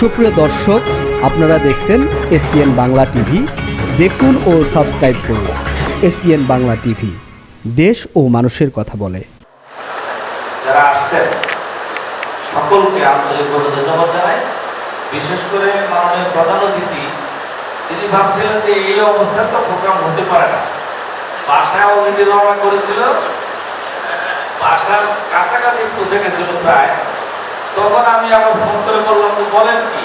সুপ্রিয় দর্শক, আপনারা দেখছেন এসপিএন বাংলা টিভি। দেখুন ও সাবস্ক্রাইব করুন এসপিএন বাংলা টিভি। দেশ ও মানুষের কথা বলে। যারা আসছেন, সকলকে আন্তরিকভাবে ধন্যবাদ জানাই। বিশেষ করে মাননীয় প্রধান অতিথি, তিনি ভাবছিলেন যে এই অবস্থায় তো প্রোগ্রাম হতে পারে না। বাসায় রওনা করেছিল, বাসার কাছাকাছি পৌঁছে গেছিল প্রায় তখন আমি আবার ফোন করে বললাম, তো বলেন কি?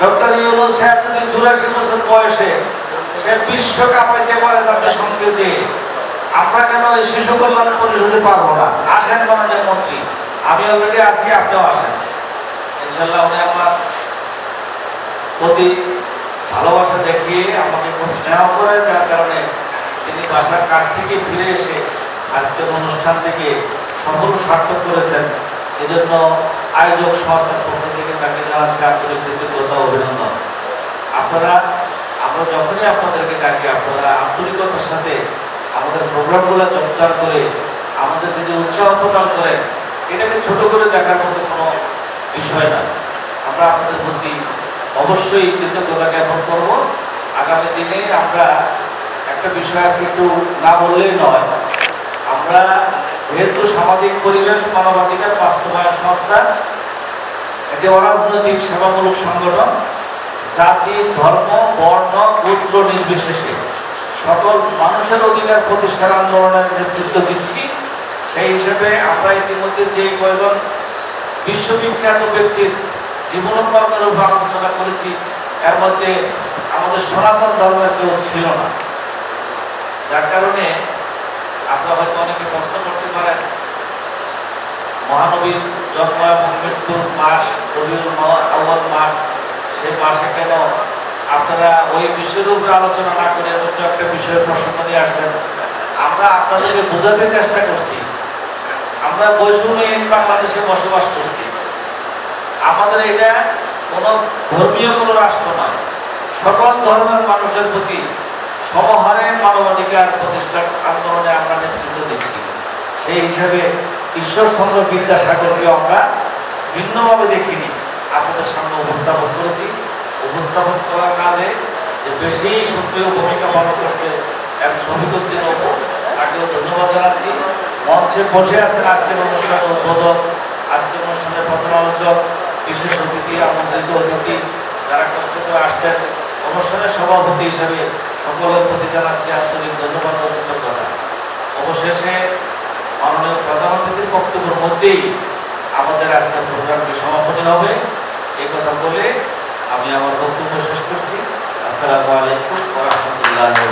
ডক্টর ইউনুস সাহেব যদি চুরাশি বছর বয়সে সে বিশ্বকাপ পেতে পারে জাতীয় সংসদে, আমরা কেন এই শিশু কল্যাণ পরিষদে পারব না? আসেন মাননীয় মন্ত্রী, আমি অলরেডি আছি, আপনিও আসেন। ইনশাল্লাহ উনি আমার প্রতি ভালোবাসা দেখিয়ে আমাকে খুব স্নেহ করে যার কারণে তিনি বাসার কাছ থেকে ফিরে এসে আজকের অনুষ্ঠান থেকে সফল সার্থক করেছেন। এজন্য আয়োজক সংস্থার পক্ষ থেকে তাকে জানাচ্ছি আন্তরিক কৃতজ্ঞতা অভিনন্দন। আপনারা, আমরা যখনই আপনাদেরকে ডাকি, আপনারা আন্তরিকতার সাথে আমাদের প্রোগ্রামগুলো চমৎকার করে আমাদেরকে যে উৎসাহ প্রদান করেন, এটাকে ছোট করে দেখার মতো কোনো বিষয় না। আমরা আপনাদের প্রতি অবশ্যই কৃতজ্ঞতা জ্ঞাপন করব। আগামী দিনে আমরা একটা বিষয় আজকে একটু না বললেই নয়। আমরা যেহেতু সামাজিক পরিবেশ, মানবাধিকার, বাস্তবায়ন সংস্থা একটি অরাজনৈতিক সেবামূলক সংগঠন, জাতি, ধর্ম, বর্ণ, গোত্র নির্বিশেষে। সকল মানুষের অধিকার প্রতিষ্ঠার আন্দোলনের নেতৃত্ব দিচ্ছি। সেই হিসেবে আমরা ইতিমধ্যে যে কয়েকজন বিশ্ববিখ্যাত ব্যক্তির জীবনকর্মের উপর আলোচনা করেছি, এর মধ্যে আমাদের সনাতন ধর্মের কেউ ছিল না। যার কারণে আপনারা হয়তো অনেকে প্রশ্ন করতে পারেন। মহানবীর জন্ম এবং মৃত্যুর মাস আউ্বাল মাস, সেই মাসে কেন আপনারা ওই বিষয়ের উপরে আলোচনা না করে অন্য একটা বিষয়ের প্রসঙ্গ নিয়ে আসছেন? আমরা আপনাদেরকে বোঝাতে চেষ্টা করছি। আমরা বৈষম্যহীন বাংলাদেশে বসবাস করছি। আমাদের এটা কোনো ধর্মীয় কোনো রাষ্ট্র নয়। সকল ধর্মের মানুষের প্রতি সমহারে মানবাধিকার প্রতিষ্ঠার আন্দোলনে আমরা নেতৃত্ব দিচ্ছি। সেই হিসাবে ঈশ্বরচন্দ্র বিদ্যাসাগরকে আমরা ভিন্নভাবে দেখিনি। আপনাদের সামনে উপস্থাপন করেছি। উপস্থাপন করার কাজে যে বেশি সক্রিয় ভূমিকা পালন করছে এক শহীদুদ্দিন ওপর তাকেও ধন্যবাদ জানাচ্ছি। মঞ্চে বসে আছেন আজকের অনুষ্ঠানের উদ্বোধক, আজকের অনুষ্ঠানের প্রধান আলোচক, বিশেষ অতিথি আমন্ত্রিত অতিথি, যারা কষ্ট করে আসছেন। অনুষ্ঠানের সভাপতি হিসেবে সকলের প্রতি জানাচ্ছি আন্তরিক ধন্যবাদ ও কৃতজ্ঞতা। অবশেষে মাননীয় প্রধান অতিথির বক্তব্যের মধ্যেই আমাদের আজকের প্রোগ্রামটি সমাপনী হবে। এই কথা বলে আমি আমার বক্তব্য শেষ করছি। আসসালামু আলাইকুম রাহমাতুল্লাহি